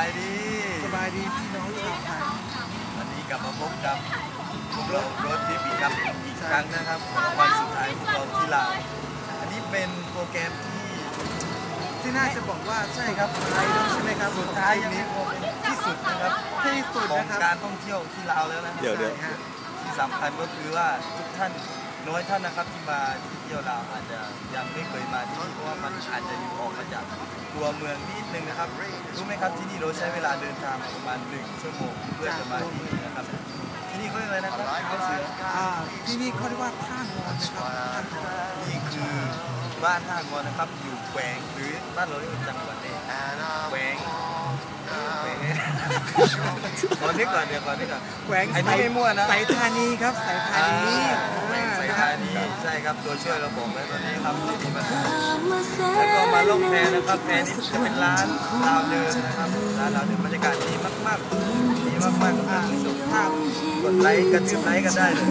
ายดีสบายดีพี่น้องชาวไทยวันนี้กลับมาพบกับพวกเรารถทิปอีกับอีกครั้งนะครับของวันสุดท้ายของเราที่ลาวอันนี้เป็นโปรแกรมที่ที่น่าจะบอกว่าใช่ครับไทยใช่ไหมครับสุดท้ายนี้ที่สุดนะครับที่สุดของการท่องเที่ยวที่ลาวแล้วนะครับเดี๋ยวที่สำคัญก็คือว่าทุกท่านน้อยท่านนะครับที่มาที่เที่ยวลาวอาจจะยังไม่เคยมาที่เพราะว่ามันอาจจะอยู่ออกมาจาก ตัวเมืองนิดนึงนะครับ รู้ไหมครับที่นี่เราใช้เวลาเดินทางประมาณหนึ่งชั่วโมงเพื่อจะมาที่นี่นะครับ ที่นี่เขาเรียกอะไรนะครับเขาเสืออ่าที่นี่เขาเรียกว่าท่างอนนะครับท่างอนนี่คือบ้านท่างอนนะครับอยู่แขวงหรือบ้านเราเรียกว่าจังหวัดเองแขวงแขวงขอนึกก่อนเดี๋ยวก่อนนึกก่อนแขวงไอ้นี่ไม่มั่วนะสายธานีครับสายธานีแขวงสายอ่าธานีใช่ครับตัวช่วยเราบอกไว้ตอนนี้ครับที่มาแล้วก็มาล่องแพนะครับแพนี้จะเป็นร้านลาวเดินนะครับร้านลาวเดินบรรยากาศดีมากๆดีมากๆครับที่สุดถ้ากดไลค์กระทืบไลค์กันได้เลย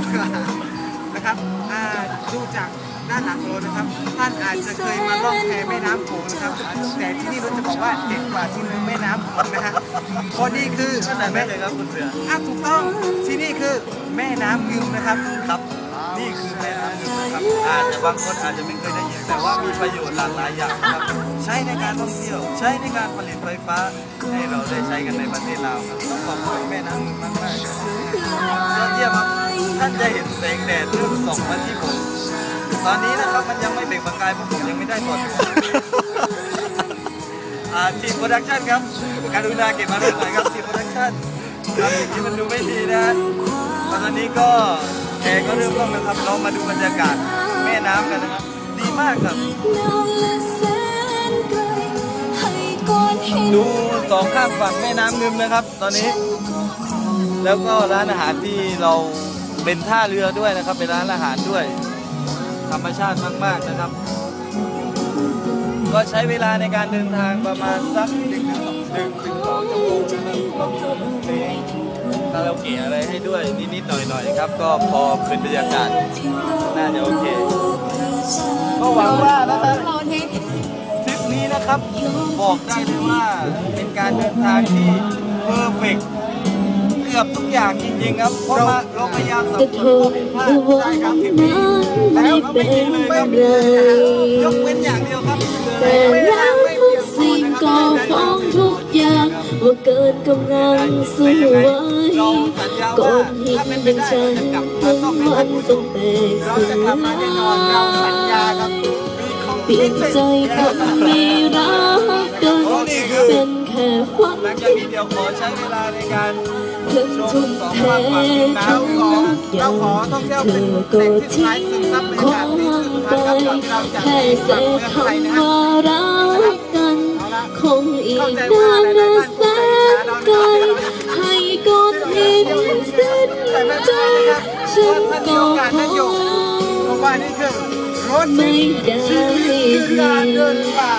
นะครับอ่าดูจากด้านหลังของเรานะครับ ท่านอาจจะเคยมาล่องแพแม่น้ำโขงนะครับ แต่ที่นี่เราจะบอกว่าเด็ดกว่าที่แม่น้ำโขงนะฮะเพราะนี่คือขนาดนั้นเลยครับคุณเสืออะถูกต้องที่นี่คือแม่น้ำงึมนะครับครับ นี่คือแม่น้ำหนึ่งนะครับอาจจะบางคนอาจจะไม่เคยได้ยิน แต่ว่ามีประโยชน์หลากหลายอย่างนะครับใช้ในการท่องเที่ยว ใช้ในการผลิตไฟฟ้า ให้เราได้ใช้กันในประเทศลาวครับต้องขอบคุณแม่น้ำหนึ่งมากมากยอดเยี่ยมครับท่านจะเห็นแสงแดดเริ่มส่องมาที่ผมตอนนี้นะครับมันยังไม่เบ่งประกายเพราะผมยังไม่ได้ถอดทีมโปรดักชั่นครับการุณาเก็บมาด้วยหน่อยครับทีมโปรดักชั่นครับอย่างนี้มันดูไม่ดีนะตอนนี้ก็แขกก็เริ่มล่องแล้วครับเรามาดูบรรยากาศแม่น้ำกันนะครับ ดีมากครับ ดูสองข้างฝั่งแม่น้ำนึมนะครับ ตอนนี้ แล้วก็ร้านอาหารที่เราเป็นท่าเรือด้วยนะครับ เป็นร้านอาหารด้วย ธรรมชาติมาก ๆ นะครับ ก็ใช้เวลาในการเดินทางประมาณสักหนึ่งถึงสองหนึ่งถึงสองชั่วโมงนะครับก็มีเพลงคาราโอเกะอะไรให้ด้วยนิดๆหน่อยๆครับ ก็พอเป็นบรรยากาศน่าจะโอเค วังว่านะครับทริปนี้นะครับบอกได้เลยว่าเป็นการเดินทางที่เพอร์เฟกเกือบทุกอย่างจริงๆครับเพราะว่าเราพยายามสับก็สทนข้อนผิดพลาดว่าได้ครับทริปนี้นั้นไม่เป็นไรยกเว้นอย่างเดียวครับแต่รักสิ่งก็ฟ้องทุกอย่างว่าเกินกำลังสู้ไว้ก่อนหินยังฉันมันต้องแตกเราสจะกลับมาลาแน่นอนเราสัญญาครับ เปลี่ยนใจคนไม่รักกันเป็นแค่ฝันหลังจากนี้เดี๋ยวขอใช้เวลาในการถึงทุ่มเททั้งทุกอย่างเธอก็ทิ้งความไปแค่เศษคำว่ารักกันคงอีกนานและแสนไกลให้กดหินเส้นใจฉันก็เพ ราะว่านี่คือรถ ไม่ได้ ชีวิตคือการเดินป่า